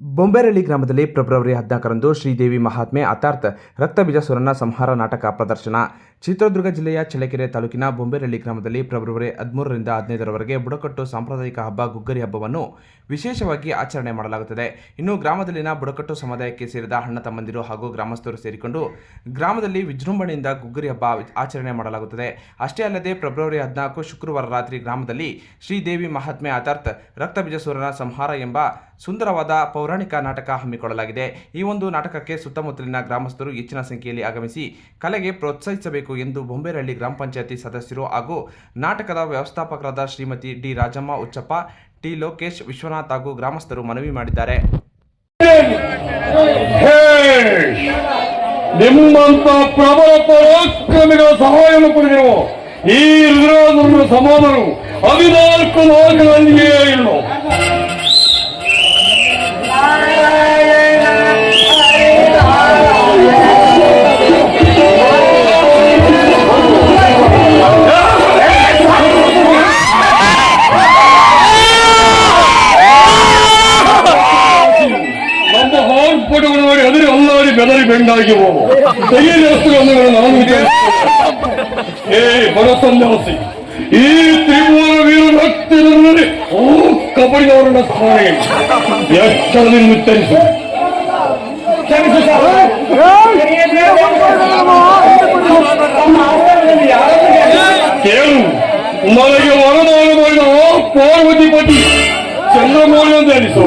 ಬೊಂಬೆರಳ್ಳಿ ಗ್ರಾಮದಲ್ಲಿ ಫೆಬ್ರವರಿ ಹದಿನಾಲ್ಕರಂದು ಶ್ರೀದೇವಿ ಮಹಾತ್ಮೆ ಅರ್ಥಾತ್ ರಕ್ತಬೀಜಾಸುರನ ಸಂಹಾರ ನಾಟಕ ಪ್ರದರ್ಶನ. ಚಿತ್ರದುರ್ಗ ಜಿಲ್ಲೆಯ ಚಳ್ಳಕೆರೆ ತಾಲೂಕಿನ ಬೊಂಬೆರಳ್ಳಿ ಗ್ರಾಮದಲ್ಲಿ ಫೆಬ್ರವರಿ ಹದಿಮೂರರಿಂದ ಹದಿನೈದರವರೆಗೆ ಬುಡಕಟ್ಟು ಸಾಂಪ್ರದಾಯಿಕ ಹಬ್ಬ ಗುಗ್ಗರಿ ಹಬ್ಬವನ್ನು ವಿಶೇಷವಾಗಿ ಆಚರಣೆ ಮಾಡಲಾಗುತ್ತದೆ. ಇನ್ನು ಗ್ರಾಮದಲ್ಲಿನ ಬುಡಕಟ್ಟು ಸಮುದಾಯಕ್ಕೆ ಸೇರಿದ ಅಣ್ಣ ತಮ್ಮಂದಿರು ಹಾಗೂ ಗ್ರಾಮಸ್ಥರು ಸೇರಿಕೊಂಡು ಗ್ರಾಮದಲ್ಲಿ ವಿಜೃಂಭಣೆಯಿಂದ ಗುಗ್ಗರಿ ಹಬ್ಬ ಆಚರಣೆ ಮಾಡಲಾಗುತ್ತದೆ. ಅಷ್ಟೇ ಅಲ್ಲದೆ ಫೆಬ್ರವರಿ ಹದಿನಾಲ್ಕು ಶುಕ್ರವಾರ ರಾತ್ರಿ ಗ್ರಾಮದಲ್ಲಿ ಶ್ರೀದೇವಿ ಮಹಾತ್ಮೆ ಅರ್ಥಾತ್ ರಕ್ತಬೀಜಾಸುರನ ಸಂಹಾರ ಎಂಬ ಸುಂದರವಾದ ಪೌರಾಣಿಕ ನಾಟಕ ಹಮ್ಮಿಕೊಳ್ಳಲಾಗಿದೆ ಈ ಒಂದು ನಾಟಕಕ್ಕೆ ಸುತ್ತಮುತ್ತಲಿನ ಗ್ರಾಮಸ್ಥರು ಹೆಚ್ಚಿನ ಸಂಖ್ಯೆಯಲ್ಲಿ ಆಗಮಿಸಿ ಕಲೆಗೆ ಪ್ರೋತ್ಸಾಹಿಸಬೇಕು ಎಂದು ಬೊಂಬೆರಹಳ್ಳಿ ಗ್ರಾಮ ಪಂಚಾಯತಿ ಸದಸ್ಯರು ಹಾಗೂ ನಾಟಕದ ವ್ಯವಸ್ಥಾಪಕರಾದ ಶ್ರೀಮತಿ ಡಿ ರಾಜಮ್ಮ ಉಚ್ಚಪ್ಪ ಟಿ ಲೋಕೇಶ್ ವಿಶ್ವನಾಥ್ ಹಾಗೂ ಗ್ರಾಮಸ್ಥರು ಮನವಿ ಮಾಡಿದ್ದಾರೆ! ನಿಮ್ಮಂತ ಪ್ರಬಲ ಪರಾಕ್ರಮಿಗಳ ಸಹಾಯವನ್ನು ಪಡೆದೆವು ಈ ಸಮಾನರು ಹದಿನಾಲ್ಕು ಮಾರ್ಗಗಳಲ್ಲಿಯೇ ಇಲ್ಲ സിനിമയ്ക്ക് പോകുമോ? ഈ ദിവസത്തിലൊന്നും ഒന്ന് ഏയ് ഭഗസന്യാസി ഈ ത്രിപുര വീരഭക്തി ഓ കബഡി അവരുടെ സ്ഥാനം എത്ര നിന്നുറ്റൻസ് കേളും. మనకి వరదాలు పోయిన పార్వతి పట్టి చంద్రమోహన్ తెలుసు